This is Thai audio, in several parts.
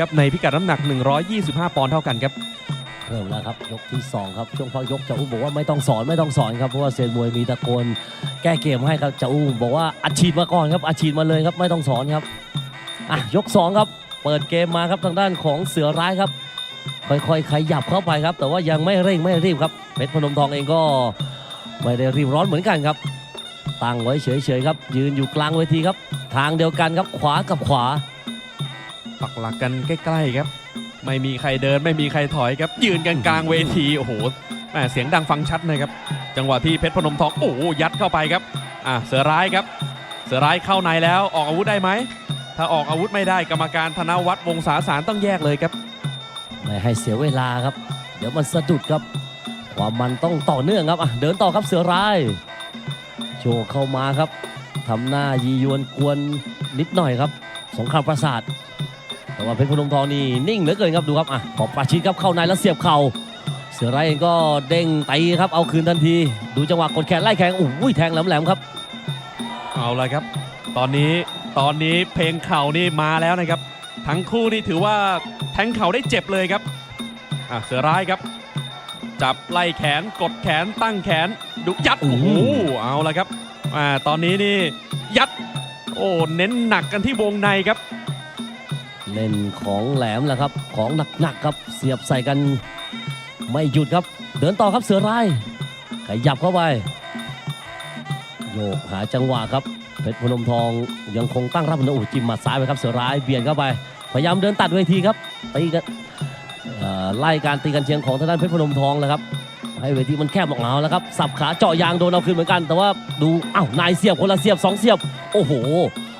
ครับในพิกัดน้ำหนัก 125 ปอนด์เท่ากันครับ เริ่มแล้วครับยกที่สองครับ ช่วงพักยกจะอุ้มบอกว่าไม่ต้องสอนไม่ต้องสอนครับเพราะว่าเซียนมวยมีตะโกนแก้เกมให้ครับจะอุ้มบอกว่าอัดฉีดมาก่อนครับอัดฉีดมาเลยครับไม่ต้องสอนครับอะยกสองครับ เปิดเกมมาครับทางด้านของเสือร้ายครับ ค่อยๆขยับเข้าไปครับ แต่ว่ายังไม่เร่งไม่รีบครับเพชรพนมทองเองก็ไม่ได้รีบร้อนเหมือนกันครับตั้งไว้เฉยๆครับ ยืนอยู่กลางเวทีครับ ทางเดียวกันครับขวากับขวา ปักหลักกันใกล้ๆครับ ไม่มีใครเดินไม่มีใครถอยครับ ยืนกันกลางเวทีโอ้โหแม่เสียงดังฟังชัดนะครับ จังหวะที่เพชรพนมทองโอ้ยัดเข้าไปครับอะเสือร้ายครับ เสือร้ายเข้าในแล้วออกอาวุธได้ไหมถ้าออกอาวุธไม่ได้กรรมการธนวัฒน์วงศาสารต้องแยกเลยครับ ไม่ให้เสียเวลาครับ เดี๋ยวมันสะดุดครับ ความมันต้องต่อเนื่องครับอะเดินต่อครับเสือร้ายโชว์เข้ามาครับทำหน้ายียวนกวนนิดหน่อยครับ สงครามประสาท แต่ว่าเพชรพนมทองนี่นิ่งเหลือเกินครับดูครับอะพอประชิดครับเข้าในแล้วเสียบเข่าเสือร้ายเองก็เด้งตีครับเอาคืนทันที ดูจังหวะกดแขนไล่แขงโอ้ยแทงแหลมๆครับ เอาละครับ ตอนนี้ตอนนี้เพลงเข่านี่มาแล้วนะครับ ทั้งคู่นี่ถือว่าแทงเข่าได้เจ็บเลยครับอะเสือร้ายครับ จับไล่แขนกดแขนตั้งแขนดุยัดอื้โอ้อโหหือเอาละครับอ่าตอนนี้นี่ยัดโอ้เน้นหนักกันที่วงในครับ เล่นของแหลมแหละครับ ของหนักๆครับเสียบใส่กันไม่หยุดครับ เดินต่อครับเสือร้ายขยับเข้าไปโยกหาจังหวะครับเพชรพนมทองยังคงตั้งรับนะโอ้จิ้มมัดซ้ายไปครับเสือร้ายเบียดเข้าไป พยายามเดินตัดเวทีครับตีกันไล่การตีกันเชียงของทางด้านเพชรพนมทองแล้วครับให้เวทีมันแคบลงเอาแล้วครับสับขาเจาะยางโดนเอาคืนเหมือนกัน แต่ว่าดูอ้าวนายเสียบคนละเสียบสองเสียบ โอ้โห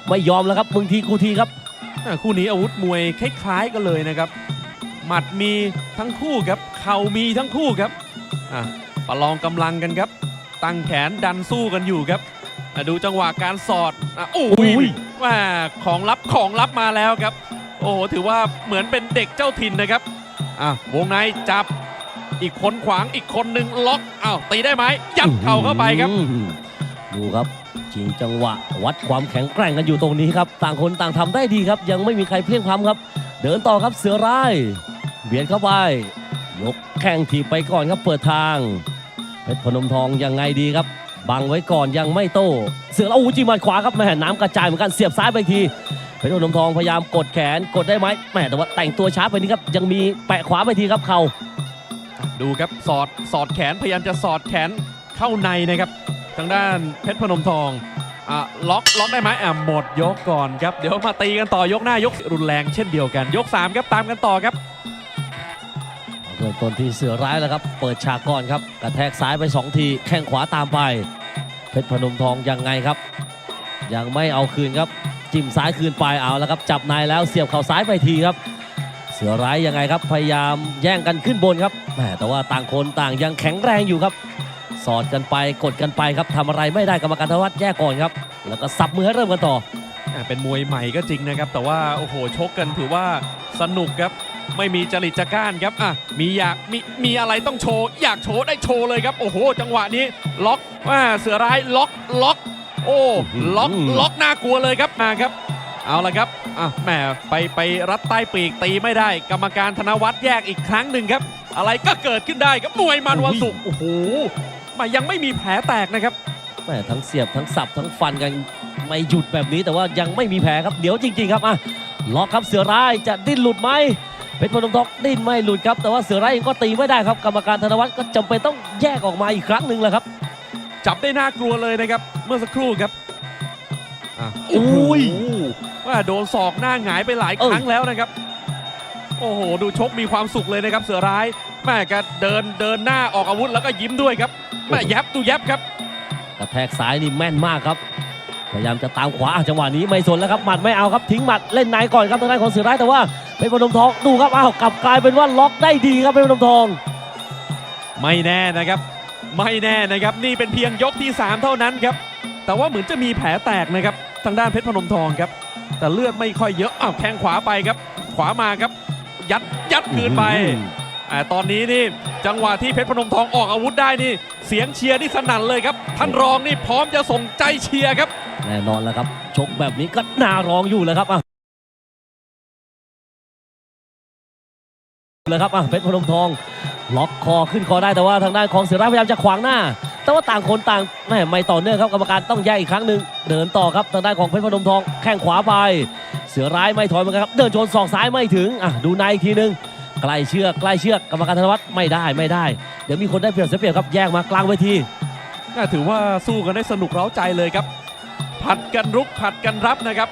ไม่ยอมแล้วครับมึงทีกูทีครับ คู่นี้อาวุธมวยคล้ายๆกันเลยนะครับ หมัดมีทั้งคู่ครับ เข่ามีทั้งคู่ครับอะประลองกำลังกันครับ ตั้งแขนดันสู้กันอยู่ครับอะดูจังหวะการสอดอะโอ้อุ้ยยว่าของลับของลับมาแล้วครับ โอ้โหถือว่าเหมือนเป็นเด็กเจ้าถิ่นนะครับอะวงในจับอีกคนขวางอีกคนหนึ่งล็อกอ้าวตีได้ไหมยัดเข่าเข้าไปครับอื้อหือดูครับ ชิงจังหวะวัดความแข็งแกร่งกันอยู่ตรงนี้ครับ ต่างคนต่างทำได้ดีครับ ยังไม่มีใครเพลียงพล้ำครับ เดินต่อครับเสือร้าย เบียดเข้าไป ยกแข้งถีบไปก่อนครับเปิดทางเพชรพนมทองยังไงดีครับ บังไว้ก่อนยังไม่โต เสือแล้วอู้จีหมัดขวาครับแม่น้ำกระจายเหมือนกันเสียบซ้ายไปทีเพชรพนมทองพยายามกดแขนกดได้ไหมแม่แต่ว่าแต่งตัวช้าไปนิดครับยังมีแปะขวาไปทีครับเข่าดูครับสอดสอดแขนพยายามจะสอดแขนเข้าในนะครับ ทางด้านเพชรพนมทองอะล็อกล็อกได้ไหมอะหมดยกก่อนครับ เดี๋ยวมาตีกันต่อยกหน้ายกรุนแรงเช่นเดียวกัน ยก 3 ครับตามกันต่อครับ เริ่มต้นที่เสือร้ายแล้วครับ เปิดฉากก่อนครับ กระแทกซ้ายไป 2 ที แข้งขวาตามไป เพชรพนมทองยังไงครับ ยังไม่เอาคืนครับ จิ้มซ้ายคืนไปเอาแล้วครับ จับในแล้วเสียบเข่าซ้ายไปทีครับ เสือร้ายยังไงครับ พยายามแย่งกันขึ้นบนครับแหมแต่ว่าต่างคนต่างยังแข็งแรงอยู่ครับ สอดกันไปกดกันไปครับทำอะไรไม่ได้กรรมการธวัฒน์แยกก่อนครับ แล้วก็สับมือให้เริ่มกันต่อ อะเป็นมวยใหม่ก็จริงนะครับ แต่ว่าโอ้โหชกกันถือว่าสนุกครับ ไม่มีจริตจักร้านครับอะมีอยากมีมีอะไรต้องโชว์อยากโชว์ได้โชว์เลยครับ โอ้โห จังหวะนี้ล็อกว่าเสือร้ายล็อกล็อก โอ้ล็อกล็อกน่ากลัวเลยครับมาครับ เอาละครับอะแหมไปไปรัดใต้ปีกตีไม่ได้ กรรมการธนวัฒน์แยกอีกครั้งหนึ่งครับ อะไรก็เกิดขึ้นได้ครับมวยมันวันศุกร์โอ้โห มายังไม่มีแผลแตกนะครับแม่ทั้งเสียบทั้งสับทั้งฟันกันไม่หยุดแบบนี้แต่ว่ายังไม่มีแผลครับเดี๋ยวจริง ๆ ครับอะล็อกครับเสือร้ายจะดิ้นหลุดไหมเพชรพนมทองดิ้นไม่หลุดครับ แต่ว่าเสือร้ายเองก็ตีไม่ได้ครับ กรรมการธนวัฒน์ก็จำเป็นต้องแยกออกมาอีกครั้งหนึ่งแหละครับ จับได้น่ากลัวเลยนะครับ เมื่อสักครู่ครับอะอุ้ยโอ้โห ว่าโดนศอกหน้าหงายไปหลายครั้งแล้วนะครับ โอ้โห ดูชกมีความสุขเลยนะครับ เสือร้ายแม่ก็เดินเดินหน้าออกอาวุธแล้วก็ยิ้มด้วยครับ แม่ยับตูยับครับกระแทกซ้ายนี่แม่นมากครับ พยายามจะตามขวาอะจังหวะนี้ไม่สนแล้วครับหมัดไม่เอาครับทิ้งหมัดเล่นในก่อนครับทางด้านของเสือร้ายแต่ว่าเพชรพนมทองดูครับอ้าวกลับกลายเป็นว่าล็อกได้ดีครับเพชรพนมทอง ไม่แน่นะครับ ไม่แน่นะครับ นี่เป็นเพียงยกที่ 3 เท่านั้นครับ แต่ว่าเหมือนจะมีแผลแตกนะครับทางด้านเพชรพนมทองครับ แต่เลือดไม่ค่อยเยอะอ้าวแทงขวาไปครับ ขวามาครับ ยัดยัดคืนไปอ่า ตอนนี้นี่จังหวะที่เพชรพนมทองออกอาวุธได้นี่ เสียงเชียร์นี่สนั่นเลยครับ ท่านรองนี่พร้อมจะส่งใจเชียร์ครับ แน่นอนแล้วครับ ชกแบบนี้ก็น่ารองอยู่แล้วครับอะเลยครับอะเพชรพนมทอง ล็อกคอขึ้นคอได้แต่ว่าทางด้านของเสือร้ายพยายามจะขวางหน้า แต่ว่าต่างคนต่างแม่ไม่ต่อเนื่องครับกรรมการต้องแยกอีกครั้งหนึ่งเดินต่อครับทางด้านของเพชรพนมทองแข้งขวาไป เสือร้ายไม่ถอยเหมือนกันครับ เดินชนศอกซ้ายไม่ถึงอะดูในอีกทีหนึ่ง ใกล้เชือกใกล้เชือกกรรมการธนวัฒน์ไม่ได้ไม่ได้ เดี๋ยวมีคนได้เปรียบเสียเปรียบครับแยกมากลางเวทีน่าถือว่าสู้กันได้สนุกเร้าใจเลยครับ ผัดกันรุกผัดกันรับนะครับ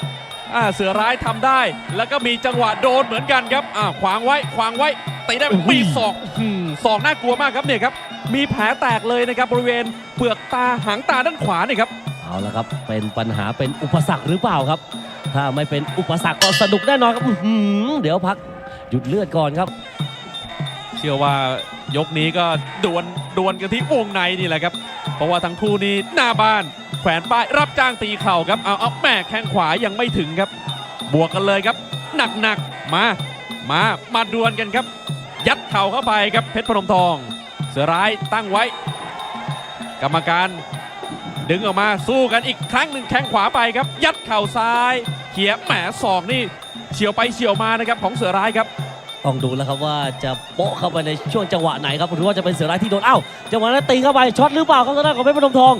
อ่าเสือร้ายทำได้ แล้วก็มีจังหวะโดนเหมือนกันครับอ่าขวางไว้ขวางไว้ตีได้โอ้โหมีศอกอื้อหือศอกน่ากลัวมากครับเนี่ยครับมีแผลแตกเลยนะครับบริเวณเปลือกตาหางตาด้านขวาเนี่ยครับเอาละครับเป็นปัญหาเป็นอุปสรรคหรือเปล่าครับ ถ้าไม่เป็นอุปสรรคก็สนุกแน่นอนครับอื้อหือเดี๋ยวพัก หยุดเลือดก่อนครับ เชื่อว่ายกนี้ก็ดวลดวลกันที่วงในนี่แหละครับ เพราะว่าทั้งคู่นี้หน้าบ้านแขวนป้ายรับจ้างตีเข่าครับเอาเอาแม่แข้งขวายังไม่ถึงครับ บวกกันเลยครับ หนักๆมามามาดวลกันครับ ยัดเข่าเข้าไปครับเพชรพนมทอง เสือร้ายตั้งไว้ กรรมการดึงออกมาสู้กันอีกครั้งหนึ่งแข้งขวาไปครับ ยัดเข่าซ้ายเขี่ยแหมศอกนี่ เฉียวไปเฉียวมานะครับของเสือร้ายครับ ต้องดูแล้วครับว่าจะโป๊ะเข้าไปในช่วงจังหวะไหนครับหรือว่าจะเป็นเสือร้ายที่โดนเอ้าจังหวะนั้นตีเข้าไปช็อตหรือเปล่าครับทางด้านของเพชรพนมทอง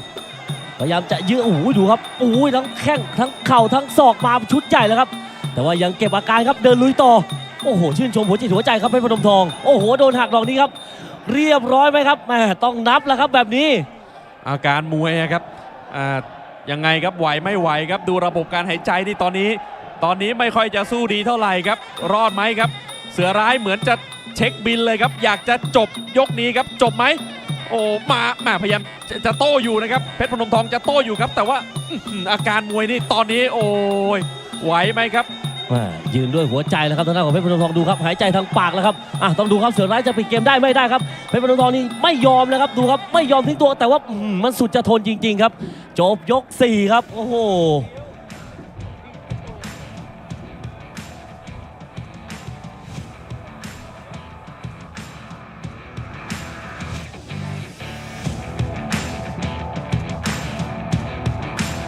พยายามจะยื้อโอ้โหดูครับโอ้โหทั้งแข้งทั้งเข่าทั้งศอกมาชุดใหญ่แล้วครับ แต่ว่ายังเก็บอาการครับเดินลุยต่อโอ้โหชื่นชมหัวจิตหัวใจครับเพชรพนมทองโอ้โหโดนหักดอกนี้ครับ เรียบร้อยไหมครับแหมต้องนับแล้วครับแบบนี้ อาการมวยอะครับอ่ายังไงครับไหวไม่ไหวครับดูระบบการหายใจนี่ตอนนี้ ตอนนี้ไม่ค่อยจะสู้ดีเท่าไหร่ครับ รอดไหมครับ เสือร้ายเหมือนจะเช็คบินเลยครับ อยากจะจบยกนี้ครับ จบไหม โอ้มาแหมพยายามจะจะโต้อยู่นะครับ เพชรพนมทองจะโต้อยู่ครับ แต่ว่าอื้อหืออาการมวยนี่ตอนนี้โอ้ยไหวไหมครับอ่ยืนด้วยหัวใจแล้วครับทางด้านของเพชรพนมทองดูครับหายใจทางปากแล้วครับอะต้องดูครับเสือร้ายจะปิดเกมได้ไม่ได้ครับเพชรพนมทองนี่ไม่ยอมเลยครับดูครับไม่ยอมทิ้งตัวแต่ว่าอื้อหือมันสุดจะทนจริง ๆ ครับ จบยก4ครับโอ้โห